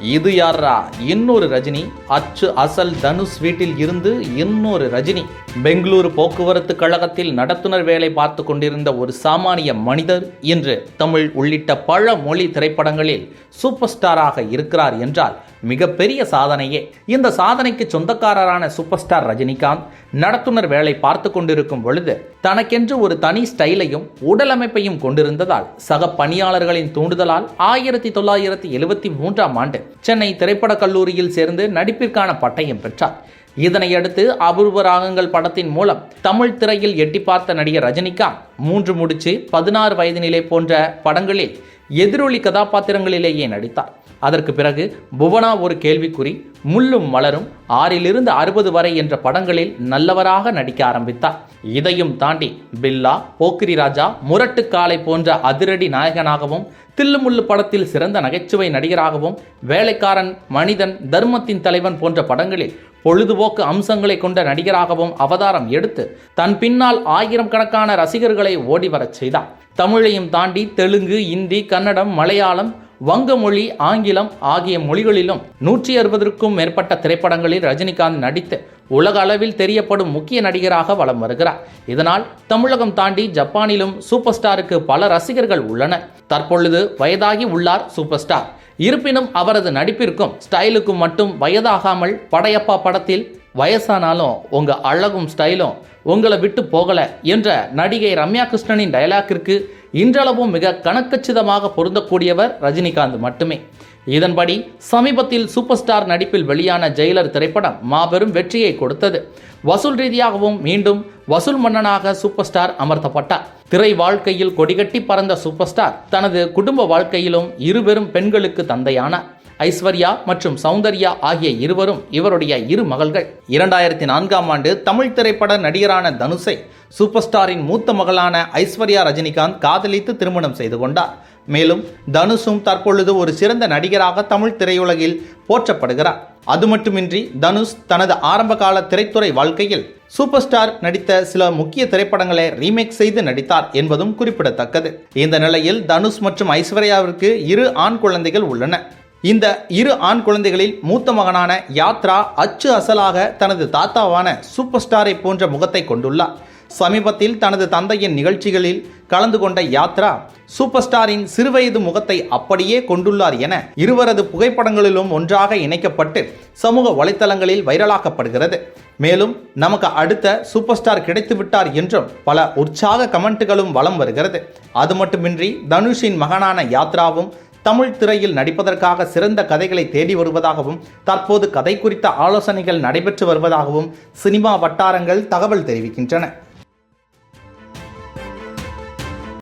இது யாரா இன்னொரு ரஜினி அச்சு அசல் தனுஷ் வீட்டில் இருந்து இன்னொரு ரஜினி. பெங்களூரு போக்குவரத்து கழகத்தில் நடத்துனர் வேலை பார்த்து கொண்டிருந்த ஒரு சாமானிய மனிதர் இன்று தமிழ் உள்ளிட்ட பல மொழி திரைப்படங்களில் சூப்பர் ஸ்டாராக இருக்கிறார் என்றால் மிகப்பெரிய சாதனையே. இந்த சாதனைக்கு சொந்தக்காரரான சூப்பர் ஸ்டார் ரஜினிகாந்த் நடத்துனர் வேலை பார்த்து கொண்டிருக்கும் பொழுது தனக்கென்று ஒரு தனி ஸ்டைலையும் உடலமைப்பையும் கொண்டிருந்ததால் சக பணியாளர்களின் தூண்டுதலால் ஆயிரத்தி தொள்ளாயிரத்தி எழுபத்தி மூன்றாம் ஆண்டு சென்னை திரைப்படக் கல்லூரியில் சேர்ந்து நடிப்பிற்கான பட்டயம் பெற்றார். இதனையடுத்து அபூர்வ ராகங்கள் படத்தின் மூலம் தமிழ் திரையில் எட்டி பார்த்த நடிகர் ரஜினிகாந்த் மூன்று முடிச்சு பதினாறு வயது நிலை போன்ற படங்களில் எதிரொலி கதாபாத்திரங்களிலேயே நடித்தார். அதற்கு பிறகு புவனா ஒரு கேள்விக்குறி முள்ளும் மலரும் ஆறிலிருந்து அறுபது வரை என்ற படங்களில் நல்லவராக நடிக்க ஆரம்பித்தார். இதையும் தாண்டி பில்லா போக்கிரி ராஜா முரட்டுக்காலை போன்ற அதிரடி நாயகனாகவும் தில்லுமுள்ளு படத்தில் சிறந்த நகைச்சுவை நடிகராகவும் வேலைக்காரன் மனிதன் தர்மத்தின் தலைவன் போன்ற படங்களில் பொழுதுபோக்கு அம்சங்களை கொண்ட நடிகராகவும் அவதாரம் எடுத்து தன் பின்னால் ஆயிரம் கணக்கான ரசிகர்களை ஓடி வரச் செய்தார். தமிழையும் தாண்டி தெலுங்கு இந்தி கன்னடம் மலையாளம் வங்க மொழி ஆங்கிலம் ஆகிய மொழிகளிலும் நூற்றி அறுபதற்கும் மேற்பட்ட திரைப்படங்களில் ரஜினிகாந்த் நடித்து உலக அளவில் தெரியப்படும் முக்கிய நடிகராக வலம் வருகிறார். இதனால் தமிழகம் தாண்டி ஜப்பானிலும் சூப்பர் ஸ்டாருக்கு பல ரசிகர்கள் உள்ளனர். தற்பொழுது வயதாகி உள்ளார் சூப்பர் ஸ்டார். இருப்பினும் அவரது நடிப்பிற்கும் ஸ்டைலுக்கும் மட்டும் வயதாகாமல் படையப்பா படத்தில் வயசானாலும் உங்க அழகும் ஸ்டைலும் உங்களை விட்டு போகல என்ற நடிகை ரம்யா கிருஷ்ணனின் டயலாக்கிற்கு இன்றளவும் மிக கணக்கச்சிதமாக பொருந்தக்கூடியவர் ரஜினிகாந்த் மட்டுமே. இதன்படி சமீபத்தில் சூப்பர் ஸ்டார் நடிப்பில் வெளியான ஜெயிலர் திரைப்படம் மாபெரும் வெற்றியை கொடுத்தது. வசூல் ரீதியாகவும் மீண்டும் வசூல் மன்னனாக சூப்பர் ஸ்டார் அமர்த்தப்பட்டார். திரை வாழ்க்கையில் கொடிகட்டி பறந்த சூப்பர் ஸ்டார் தனது குடும்ப வாழ்க்கையிலும் இருபெரும் பெண்களுக்கு தந்தையானார். ஐஸ்வர்யா மற்றும் சௌந்தர்யா ஆகிய இருவரும் இவருடைய இரு மகள்கள். இரண்டாயிரத்தி நான்காம் ஆண்டு தமிழ் திரைப்பட நடிகரான தனுஷை சூப்பர் ஸ்டாரின் மூத்த மகளான ஐஸ்வர்யா ரஜினிகாந்த் காதலித்து திருமணம் செய்து கொண்டார். மேலும் தனுஷும் தற்பொழுது ஒரு சிறந்த நடிகராக தமிழ் திரையுலகில் போற்றப்படுகிறார். அது மட்டுமின்றி தனுஷ் தனது ஆரம்பகால திரைத்துறை வாழ்க்கையில் சூப்பர் ஸ்டார் நடித்த சில முக்கிய திரைப்படங்களை ரீமேக் செய்து நடித்தார் என்பதும் குறிப்பிடத்தக்கது. இந்த நிலையில் தனுஷ் மற்றும் ஐஸ்வர்யாவிற்கு இரு ஆண் குழந்தைகள் உள்ளன. இந்த இரு ஆண் குழந்தைகளில் மூத்த மகனான யாத்ரா அச்சு அசலாக தனது தாத்தாவான சூப்பர் ஸ்டாரை போன்ற முகத்தை கொண்டுள்ளார். சமீபத்தில் தனது தந்தையின் நிகழ்ச்சிகளில் கலந்து கொண்ட யாத்ரா சூப்பர் ஸ்டாரின் சிறுவயது முகத்தை அப்படியே கொண்டுள்ளார் என இருவரது புகைப்படங்களிலும் ஒன்றாக இணைக்கப்பட்டு சமூக வலைத்தளங்களில் வைரலாக்கப்படுகிறது. மேலும் நமக்கு அடுத்த சூப்பர் ஸ்டார் கிடைத்துவிட்டார் என்றும் பல உற்சாக கமெண்ட்டுகளும் வலம் வருகிறது. அது மட்டுமின்றி தனுஷின் மகனான யாத்ராவும் தமிழ் திரையில் நடிப்பதற்காக சிறந்த கதைகளை தேடி வருவதாகவும் தற்போது கதை குறித்த ஆலோசனைகள் நடைபெற்று வருவதாகவும் சினிமா வட்டாரங்கள் தகவல் தெரிவிக்கின்றன.